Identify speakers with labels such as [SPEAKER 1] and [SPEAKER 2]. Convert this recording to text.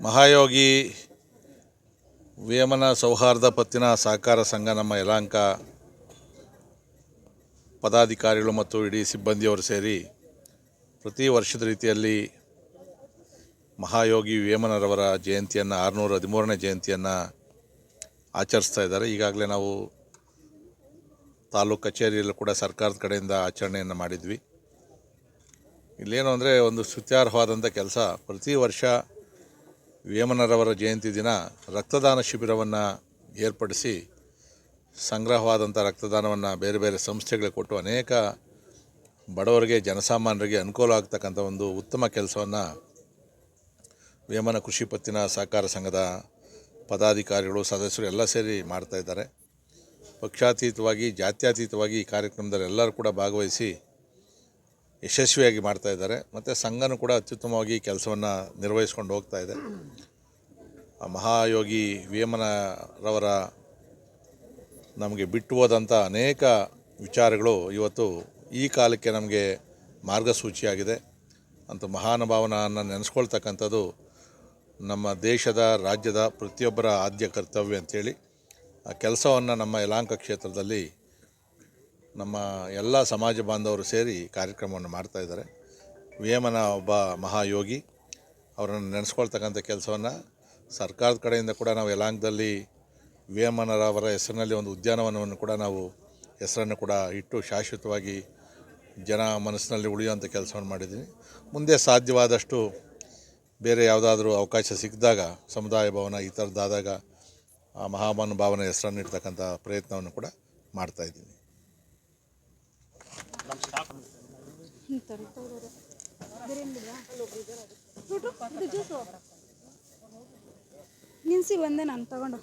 [SPEAKER 1] ಮಹಾಯೋಗಿ ವೇಮನ ಸೌಹಾರ್ದ ಪತ್ತಿನ ಸಹಕಾರ ಸಂಘ ನಮ್ಮ ಯಲಾಂಕ ಪದಾಧಿಕಾರಿಗಳು ಮತ್ತು ಇಡೀ ಸಿಬ್ಬಂದಿಯವರು ಸೇರಿ ಪ್ರತಿ ವರ್ಷದ ರೀತಿಯಲ್ಲಿ ಮಹಾಯೋಗಿ ವೇಮನರವರ ಜಯಂತಿಯನ್ನು, ಆರುನೂರ ಹದಿಮೂರನೇ ಜಯಂತಿಯನ್ನು ಆಚರಿಸ್ತಾ ಇದ್ದಾರೆ. ಈಗಾಗಲೇ ನಾವು ತಾಲೂಕು ಕಚೇರಿಯಲ್ಲೂ ಕೂಡ ಸರ್ಕಾರದ ಕಡೆಯಿಂದ ಆಚರಣೆಯನ್ನು ಮಾಡಿದ್ವಿ. ಇಲ್ಲೇನು ಅಂದರೆ ಒಂದು ಸ್ತುತ್ಯಾರ್ಹವಾದಂಥ ಕೆಲಸ. ಪ್ರತಿ ವರ್ಷ ವೇಮನರವರ ಜಯಂತಿ ದಿನ ರಕ್ತದಾನ ಶಿಬಿರವನ್ನು ಏರ್ಪಡಿಸಿ ಸಂಗ್ರಹವಾದಂಥ ರಕ್ತದಾನವನ್ನು ಬೇರೆ ಬೇರೆ ಸಂಸ್ಥೆಗಳಿಗೆ ಕೊಟ್ಟು ಅನೇಕ ಬಡವರಿಗೆ, ಜನಸಾಮಾನ್ಯರಿಗೆ ಅನುಕೂಲ ಆಗ್ತಕ್ಕಂಥ ಒಂದು ಉತ್ತಮ ಕೆಲಸವನ್ನು ವೇಮನ ಕೃಷಿ ಪತ್ತಿನ ಸಹಕಾರ ಸಂಘದ ಪದಾಧಿಕಾರಿಗಳು, ಸದಸ್ಯರು ಎಲ್ಲ ಸೇರಿ ಮಾಡ್ತಾ ಇದ್ದಾರೆ. ಪಕ್ಷಾತೀತವಾಗಿ, ಜಾತ್ಯತೀತವಾಗಿ ಈ ಕಾರ್ಯಕ್ರಮದಲ್ಲಿ ಎಲ್ಲರೂ ಕೂಡ ಭಾಗವಹಿಸಿ ಯಶಸ್ವಿಯಾಗಿ ಮಾಡ್ತಾ ಇದ್ದಾರೆ. ಮತ್ತು ಸಂಘನೂ ಕೂಡ ಅತ್ಯುತ್ತಮವಾಗಿ ಕೆಲಸವನ್ನು ನಿರ್ವಹಿಸ್ಕೊಂಡು ಹೋಗ್ತಾ ಇದೆ. ಆ ಮಹಾಯೋಗಿ ವೇಮನರವರ ನಮಗೆ ಬಿಟ್ಟು ಹೋದಂಥ ಅನೇಕ ವಿಚಾರಗಳು ಇವತ್ತು ಈ ಕಾಲಕ್ಕೆ ನಮಗೆ ಮಾರ್ಗಸೂಚಿಯಾಗಿದೆ. ಅಂತ ಮಹಾನುಭಾವನನ್ನು ನೆನೆಸ್ಕೊಳ್ತಕ್ಕಂಥದ್ದು ನಮ್ಮ ದೇಶದ, ರಾಜ್ಯದ ಪ್ರತಿಯೊಬ್ಬರ ಆದ್ಯ ಕರ್ತವ್ಯ ಅಂಥೇಳಿ ಕೆಲಸವನ್ನು ನಮ್ಮ ಯಲಾಂಕ ಕ್ಷೇತ್ರದಲ್ಲಿ ನಮ್ಮ ಎಲ್ಲ ಸಮಾಜ ಬಾಂಧವರು ಸೇರಿ ಕಾರ್ಯಕ್ರಮವನ್ನು ಮಾಡ್ತಾಯಿದ್ದಾರೆ ವೇಮನ ಒಬ್ಬ ಮಹಾಯೋಗಿ, ಅವರನ್ನು ನೆನೆಸ್ಕೊಳ್ತಕ್ಕಂಥ ಕೆಲಸವನ್ನು ಸರ್ಕಾರದ ಕಡೆಯಿಂದ ಕೂಡ ನಾವು ಯಲಾಂಕದಲ್ಲಿ ವೇಮನರವರ ಹೆಸರಿನಲ್ಲಿ ಒಂದು ಉದ್ಯಾನವನವನ್ನು ಕೂಡ ನಾವು ಹೆಸರನ್ನು ಕೂಡ ಇಟ್ಟು ಶಾಶ್ವತವಾಗಿ ಜನ ಮನಸ್ಸಿನಲ್ಲಿ ಉಳಿಯುವಂಥ ಕೆಲಸವನ್ನು ಮಾಡಿದ್ದೀನಿ. ಮುಂದೆ ಸಾಧ್ಯವಾದಷ್ಟು ಬೇರೆ ಯಾವುದಾದ್ರೂ ಅವಕಾಶ ಸಿಕ್ಕಿದಾಗ, ಸಮುದಾಯ ಭವನ ಈ ಥರದ್ದಾದಾಗ ಆ ಮಹಾಮಾನುಭಾವನ ಹೆಸರನ್ನು ಇಡ್ತಕ್ಕಂಥ ಪ್ರಯತ್ನವನ್ನು ಕೂಡ ಮಾಡ್ತಾ ಮಾಡ್ತಾಯಿದ್ದೀನಿ
[SPEAKER 2] ನಿನ್ಸಿ ಬಂದೆ ನಾನು ತಗೊಂಡು.